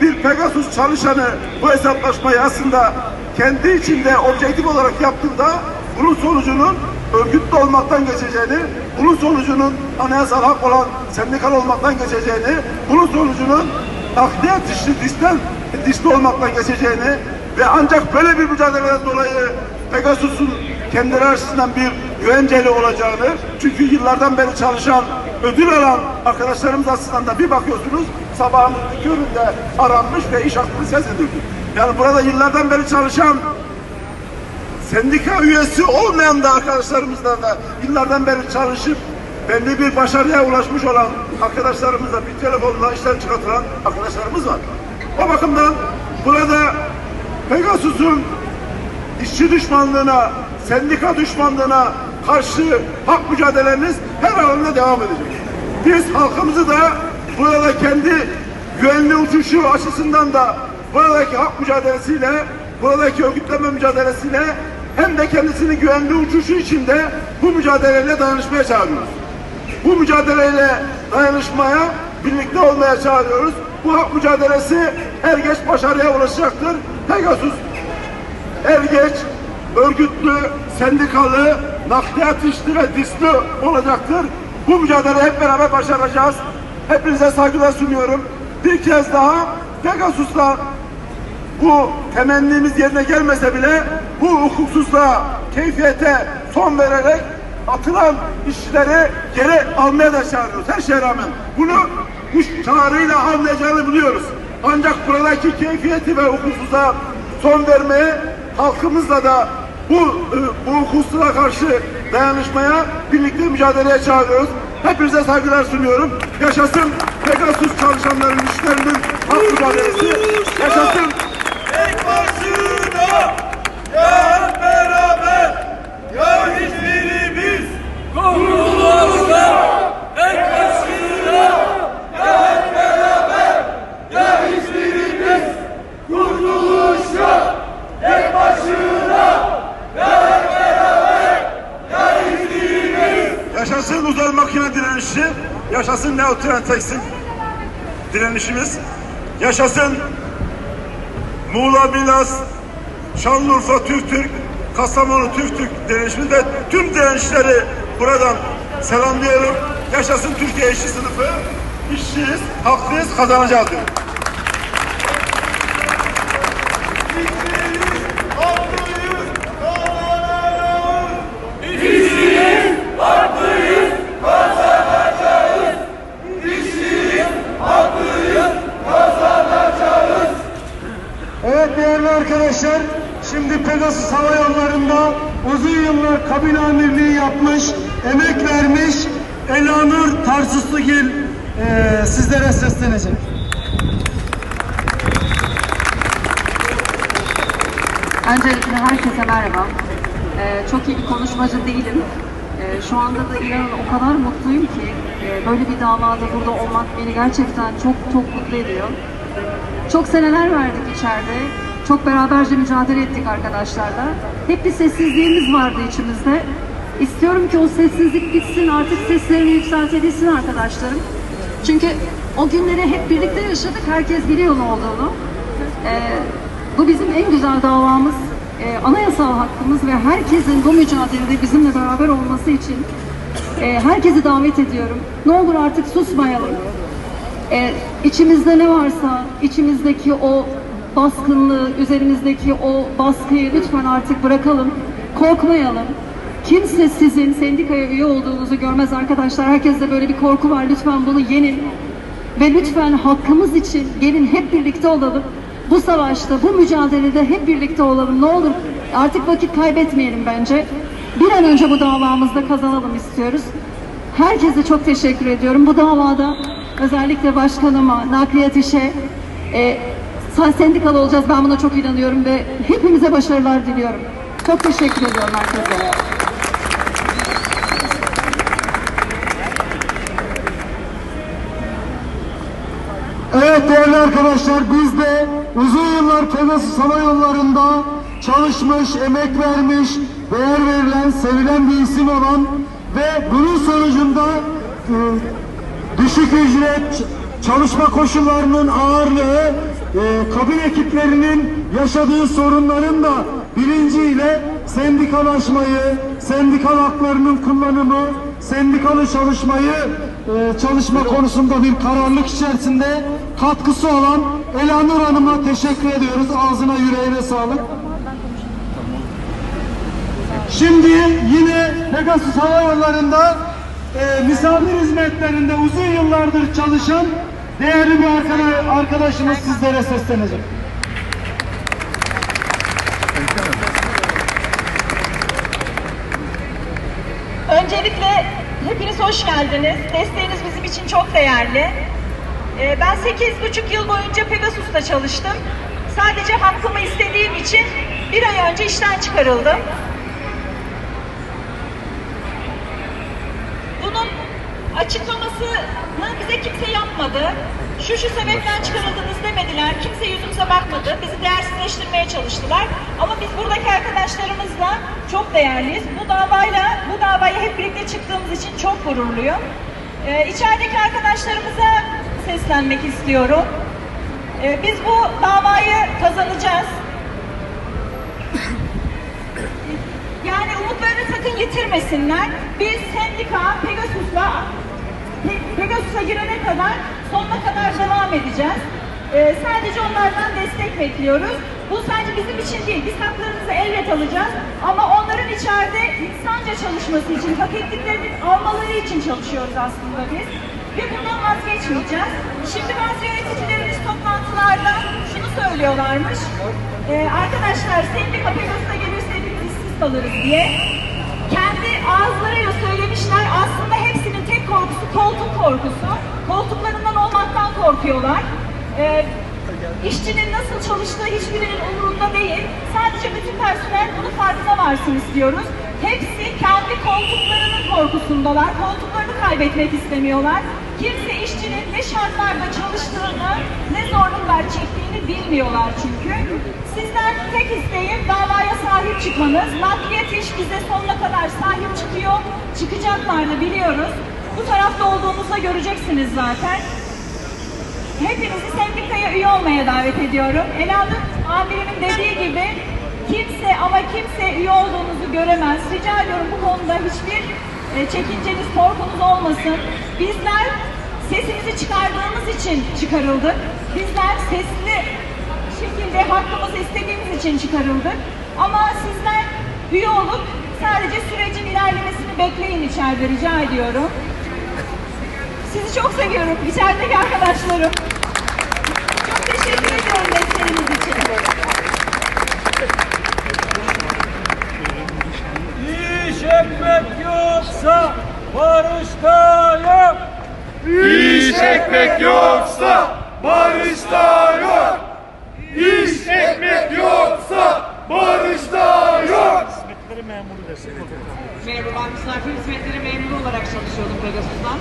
bir Pegasus çalışanı bu hesaplaşmayı aslında kendi içinde objektif olarak yaptığında bunun sonucunun örgütlü olmaktan geçeceğini, bunun sonucunun anayasal hak olan sendikal olmaktan geçeceğini, bunun sonucunun nakliyat dişli, dişten dişli olmaktan geçeceğini ve ancak böyle bir mücadeleden dolayı Pegasus'un kendileri açısından bir güvenceli olacağını, çünkü yıllardan beri çalışan, ödül alan arkadaşlarımız açısından da bir bakıyorsunuz sabahın köründe aranmış ve iş hakkını ses edildi. Yani burada yıllardan beri çalışan sendika üyesi olmayan da arkadaşlarımızla da yıllardan beri çalışıp belli bir başarıya ulaşmış olan arkadaşlarımızla bir telefonla işten çıkartılan arkadaşlarımız var. O bakımdan burada Pegasus'un işçi düşmanlığına, sendika düşmanlığına karşı hak mücadelemiz her alanda devam edecek. Biz halkımızı da burada kendi güvenli uçuşu açısından da buradaki hak mücadelesiyle, buradaki örgütlenme mücadelesiyle hem de kendisini güvenli uçuşu içinde bu mücadeleyle dayanışmaya çağırıyoruz. Bu mücadeleyle dayanışmaya, birlikte olmaya çağırıyoruz. Bu hak mücadelesi er geç başarıya ulaşacaktır. Pegasus er geç örgütlü, sendikalı, nakliyat işli ve disli olacaktır. Bu mücadeleyi hep beraber başaracağız. Hepinize saygılar sunuyorum. Bir kez daha Pegasus'la bu temennimiz yerine gelmese bile bu hukuksuzluğa, keyfiyete son vererek atılan işçileri geri almaya da çağırıyoruz her şeye rağmen. Bunu bu çağrıyla anlayacağını biliyoruz. Ancak buradaki keyfiyeti ve hukuksuzluğa son vermeye halkımızla da bu, e, bu hukuksuzluğa karşı dayanışmaya, birlikte mücadeleye çağırıyoruz. Hepinize saygılar sunuyorum. Yaşasın Pegasus çalışanların işlerinin hak mücadelesi. Yaşasın Tek başına ya hep beraber ya hiçbiri biz kurtuluşta tek başına ya hep beraber ya hiçbiri biz kurtuluşta tek başına ya hep beraber ya hiçbiri biz Yaşasın uzay makine direnişi, yaşasın neotren tekstil direnişimiz, yaşasın Muğla Milas, Şanlıurfa Türk Türk, Kastamonu Türk Türk direnişimiz ve tüm direnişleri buradan selamlıyorum. Yaşasın Türkiye işçi sınıfı, işçiyiz, haklıyız, kazanacağız diyorum. Haklıyız, kazanacağız. İşçiyiz, haklıyız, kazanacağız. İşçiyiz, haklıyız, kazanacağız. Evet değerli arkadaşlar, şimdi Pegasus Hava Yolları'nda uzun yıllar kabin amirliği yapmış, emek vermiş Elanur Tarsuslugil eee sizlere seslenecek. Öncelikle herkese merhaba. Ee, çok iyi bir konuşmacı değilim. Ee, şu anda da inanın o kadar mutluyum ki e, böyle bir davada burada olmak beni gerçekten çok çok mutlu ediyor. Çok seneler verdik içeride. Çok beraberce mücadele ettik arkadaşlarla. Hep bir sessizliğimiz vardı içimizde. İstiyorum ki o sessizlik bitsin, artık seslerini yükseltebilsin arkadaşlarım. Çünkü o günleri hep birlikte yaşadık, herkes biliyor ne olduğunu. Ee, bu bizim en güzel davamız, e, anayasal hakkımız ve herkesin bu mücadelede bizimle beraber olması için e, herkesi davet ediyorum. Ne olur artık susmayalım. E, içimizde ne varsa, içimizdeki o baskınlığı, üzerimizdeki o baskıyı lütfen artık bırakalım. Korkmayalım. Kimse sizin sendikaya üye olduğunuzu görmez arkadaşlar. Herkeste böyle bir korku var. Lütfen bunu yenin. Ve lütfen hakkımız için gelin hep birlikte olalım. Bu savaşta, bu mücadelede hep birlikte olalım. Ne olur artık vakit kaybetmeyelim bence. Bir an önce bu davamızda kazanalım istiyoruz. Herkese çok teşekkür ediyorum. Bu davada özellikle başkanıma, nakliyat işe, e, sen sendikalı olacağız. Ben buna çok inanıyorum ve hepimize başarılar diliyorum. Çok teşekkür ediyorum herkese. Evet değerli arkadaşlar biz de uzun yıllar Pegasus Hava Yolları'nda çalışmış, emek vermiş, değer verilen, sevilen bir isim olan ve bunun sonucunda e, düşük ücret, çalışma koşullarının ağırlığı e, kabin ekiplerinin yaşadığı sorunların da bilinciyle sendikalaşmayı, sendikal haklarının kullanımı, sendikalı çalışmayı e, çalışma konusunda bir kararlılık içerisinde katkısı olan Elanur Hanım'a teşekkür ediyoruz. Ağzına yüreğine sağlık. Şimdi yine Pegasus Hava Yolları'nda e, misafir hizmetlerinde uzun yıllardır çalışan değerli bir arkada- arkadaşımız sizlere seslenecek. Öncelikle hepiniz hoş geldiniz. Desteğiniz bizim için çok değerli. Ee, Ben 8,5 yıl boyunca Pegasus'ta çalıştım. Sadece hakkımı istediğim için bir ay önce işten çıkarıldım. Bunun açıklamasını bize kimse yapmadı. Şu şu sebepten çıkarıldınız demediler. Kimse yüzümüze bakmadı. Bizi değersizleştirmeye çalıştılar. Ama biz buradaki arkadaşlarımızla çok değerliyiz. Bu davayla, bu davaya hep birlikte çıktığımız için çok gururluyum. Ee, içerideki arkadaşlarımıza seslenmek istiyorum. Ee, biz bu davayı kazanacağız. Yani umutlarını sakın yitirmesinler. Biz sendika Pegasus'la Pe- Pegasus'a girene kadar sonuna kadar devam edeceğiz. Ee, sadece onlardan destek bekliyoruz. Bu sadece bizim için değil. Biz haklarımızı elbet alacağız. Ama onların içeride insanca çalışması için, hak ettiklerini almaları için çalışıyoruz aslında biz. Ve bundan vazgeçmeyeceğiz. Şimdi bazı yöneticilerimiz toplantılarda şunu söylüyorlarmış. Ee, arkadaşlar sendika Pegasus'a gelirse hepimiz işsiz kalırız diye kendi ağızlarıyla söylemişler. Aslında hepsinin tek korkusu koltuk korkusu. Koltuklarından olmaktan korkuyorlar. Ee, işçinin nasıl çalıştığı hiçbirinin umurunda değil. Sadece bütün personel bunun farkına varsın istiyoruz. Hepsi kendi koltuklarının korkusundalar. Koltuklarını kaybetmek istemiyorlar. Kimse işçinin ne şartlarda çalıştığını, ne zorluklar çektiğini bilmiyorlar çünkü. Sizden tek isteğim davaya sahip çıkmanız. Nakliyat iş bize sonuna kadar sahip çıkıyor. Çıkacaklar da biliyoruz. Bu tarafta olduğumuzda göreceksiniz zaten. Hepinizi sendikaya üye olmaya davet ediyorum. Elanur amirimin dediği gibi kimse ama kimse üye olduğunuzu göremez. Rica ediyorum bu konuda hiçbir e, çekinceniz, korkunuz olmasın. Bizler sesimizi çıkardığımız için çıkarıldık. Bizler sesli şekilde hakkımızı istediğimiz için çıkarıldık. Ama sizler üye olup sadece sürecin ilerlemesini bekleyin içeride rica ediyorum. Sizi çok seviyorum içerideki arkadaşlarım. Çok teşekkür ediyorum desteğiniz için. İş ekmek yoksa barış da yok. İş ekmek yoksa barış da yok. İş ekmek yoksa barış da yok. Merhaba ben misafir hizmetleri memuru olarak çalışıyordum Pegasus'tan.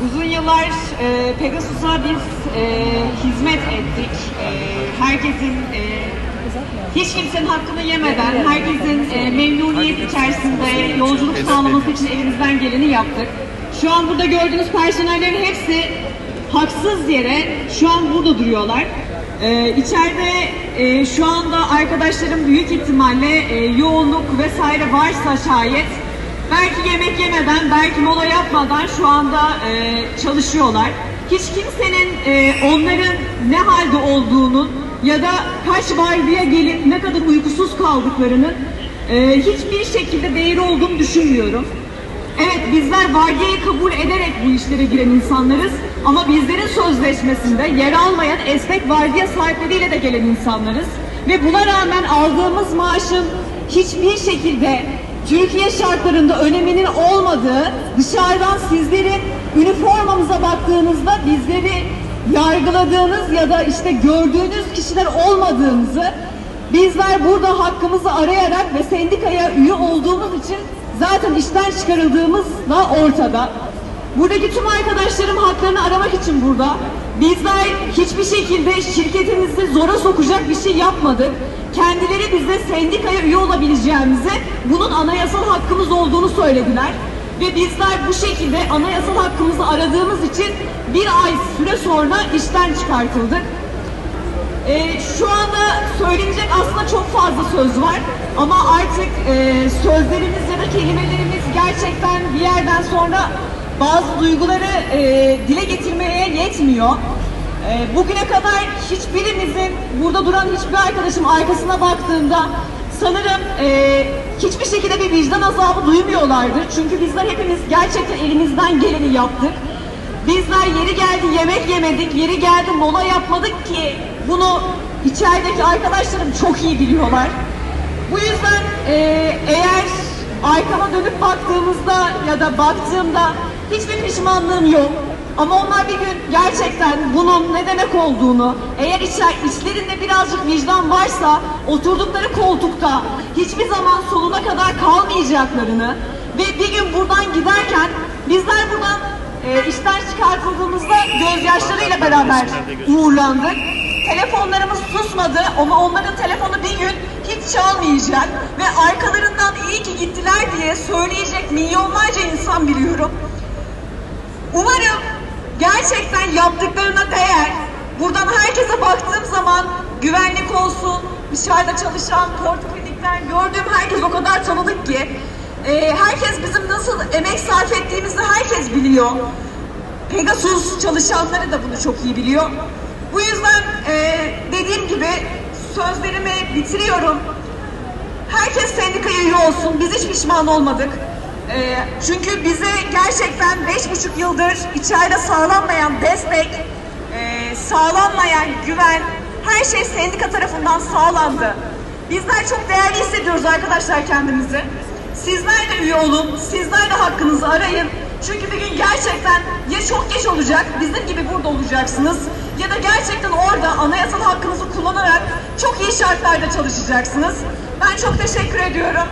Uzun yıllar e, Pegasus'a biz e, hizmet ettik. E, herkesin e, hiç kimsenin hakkını yemeden, herkesin e, memnuniyet içerisinde yolculuk sağlaması için elimizden geleni yaptık. Şu an burada gördüğünüz personellerin hepsi haksız yere şu an burada duruyorlar. Ee, içeride e, şu anda arkadaşlarım büyük ihtimalle e, yoğunluk vesaire varsa şayet belki yemek yemeden, belki mola yapmadan şu anda e, çalışıyorlar. Hiç kimsenin e, onların ne halde olduğunun ya da kaç vardiya gelip ne kadar uykusuz kaldıklarının e, hiçbir şekilde değeri olduğunu düşünmüyorum. Evet bizler vardiyayı kabul ederek bu işlere giren insanlarız ama bizlerin sözleşmesinde yer almayan esnek vardiya sahipleriyle de gelen insanlarız. Ve buna rağmen aldığımız maaşın hiçbir şekilde Türkiye şartlarında öneminin olmadığı, dışarıdan sizlerin üniformamıza baktığınızda bizleri yargıladığınız ya da işte gördüğünüz kişiler olmadığımızı bizler burada hakkımızı arayarak ve sendikaya üye olduğumuz için zaten işten çıkarıldığımız da ortada. Buradaki tüm arkadaşlarım haklarını aramak için burada. Bizler hiçbir şekilde şirketimizi zora sokacak bir şey yapmadık. Kendileri bize sendikaya üye olabileceğimizi, bunun anayasal hakkımız olduğunu söylediler. Ve bizler bu şekilde anayasal hakkımızı aradığımız için bir ay süre sonra işten çıkartıldık. Ee, şu anda söylenecek aslında çok fazla söz var ama artık e, sözlerimiz ya da kelimelerimiz gerçekten bir yerden sonra bazı duyguları e, dile getirmeye yetmiyor. E, bugüne kadar hiçbirimizin burada duran hiçbir arkadaşım arkasına baktığında sanırım e, hiçbir şekilde bir vicdan azabı duymuyorlardır. Çünkü bizler hepimiz gerçekten elimizden geleni yaptık. Bizler yeri geldi yemek yemedik, yeri geldi mola yapmadık ki bunu içerideki arkadaşlarım çok iyi biliyorlar. Bu yüzden e, eğer arkama dönüp baktığımızda ya da baktığımda hiçbir pişmanlığım yok. Ama onlar bir gün gerçekten bunun ne demek olduğunu, eğer içer, içlerinde birazcık vicdan varsa oturdukları koltukta hiçbir zaman sonuna kadar kalmayacaklarını ve bir gün buradan giderken bizler buradan e, işten çıkartıldığımızda gözyaşlarıyla beraber uğurlandık. Telefonlarımız susmadı ama onların telefonu bir gün hiç çalmayacak ve arkalarından iyi ki gittiler diye söyleyecek milyonlarca insan biliyorum. Gerçekten yaptıklarına değer. Buradan herkese baktığım zaman güvenlik olsun, dışarıda çalışan, ortopedikler gördüğüm herkes o kadar tanıdık ki. e, herkes bizim nasıl emek sarf ettiğimizi herkes biliyor. Pegasus çalışanları da bunu çok iyi biliyor. Bu yüzden e, dediğim gibi sözlerimi bitiriyorum. Herkes sendikaya üye olsun. Biz hiç pişman olmadık. Ee, çünkü bize gerçekten beş buçuk yıldır içeride sağlanmayan destek, e, sağlanmayan güven, her şey sendika tarafından sağlandı. Bizler çok değerli hissediyoruz arkadaşlar kendimizi. Sizler de üye olun, sizler de hakkınızı arayın. Çünkü bir gün gerçekten ya çok geç olacak, bizim gibi burada olacaksınız ya da gerçekten orada anayasal hakkınızı kullanarak çok iyi şartlarda çalışacaksınız. Ben çok teşekkür ediyorum.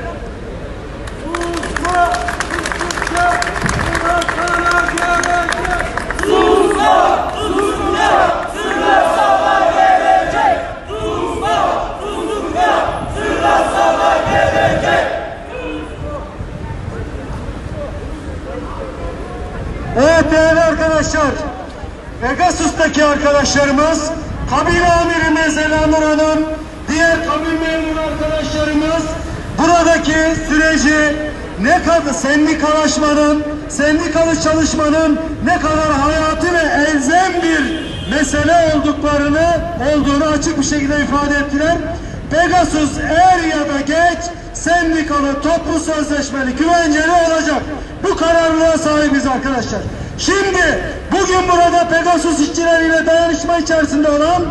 Evet arkadaşlar, Pegasus'taki arkadaşlarımız, kabile amirimiz Elanur Hanım, diğer kabin memuru arkadaşlarımız buradaki süreci ne kadar sendikalaşmanın, sendikalı çalışmanın ne kadar hayati ve elzem bir mesele olduklarını, olduğunu açık bir şekilde ifade ettiler. Pegasus er ya da geç sendikalı toplu sözleşmeli güvenceli olacak. Bu kararlılığa sahibiz arkadaşlar. Şimdi bugün burada Pegasus işçileriyle dayanışma içerisinde olan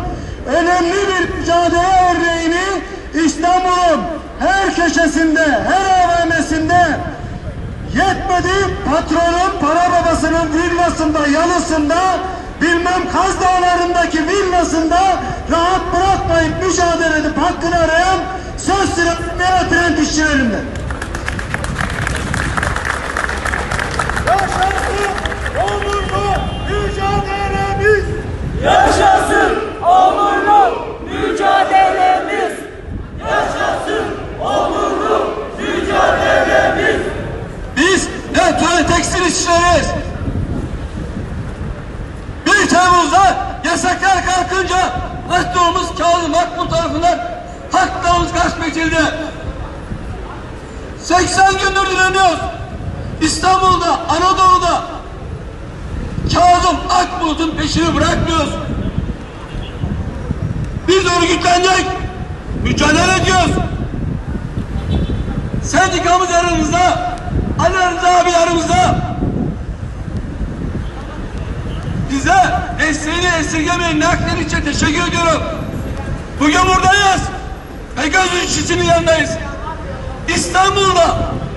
önemli bir mücadele örneğini İstanbul'un her köşesinde, her yetmedi patronun para babasının villasında, yalısında bilmem Kaz Dağları'ndaki villasında rahat bırakmayıp mücadele edip hakkını arayan söz sıra trend işçilerinden. Yaşasın onurlu mücadelemiz. Yaşasın onurlu mücadelemiz. Yaşasın onurlu mücadelemiz. Biz İşçileriyiz. 1 Temmuz'da yasaklar kalkınca Netto'muz Kazım Akbul tarafından haklarımız gasp edildi. 80 gündür direniyoruz. İstanbul'da, Anadolu'da Kazım Akbulut'un peşini bırakmıyoruz. Biz örgütlendik. Mücadele ediyoruz. Sendikamız aramızda. Ali Rıza abi aramızda. Bize desteğini esirgemeyen nakler için teşekkür ediyorum. Bugün buradayız. Pegasus işçisinin yanındayız. İstanbul'da,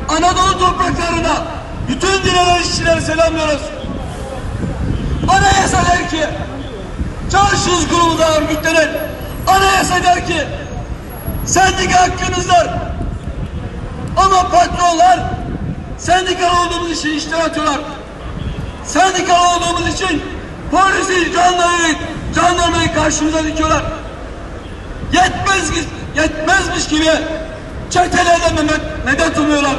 Anadolu topraklarında bütün direnen işçileri selamlıyoruz. Anayasa der ki, çalışsız kurulda örgütlenen anayasa der ki, sendika hakkınızdır. Ama patronlar sendikal olduğumuz için işten atıyorlar. Sendikal olduğumuz için polisi, jandarmayı, jandarmayı karşımıza dikiyorlar. Yetmez, yetmezmiş gibi çetelerden medet umuyorlar.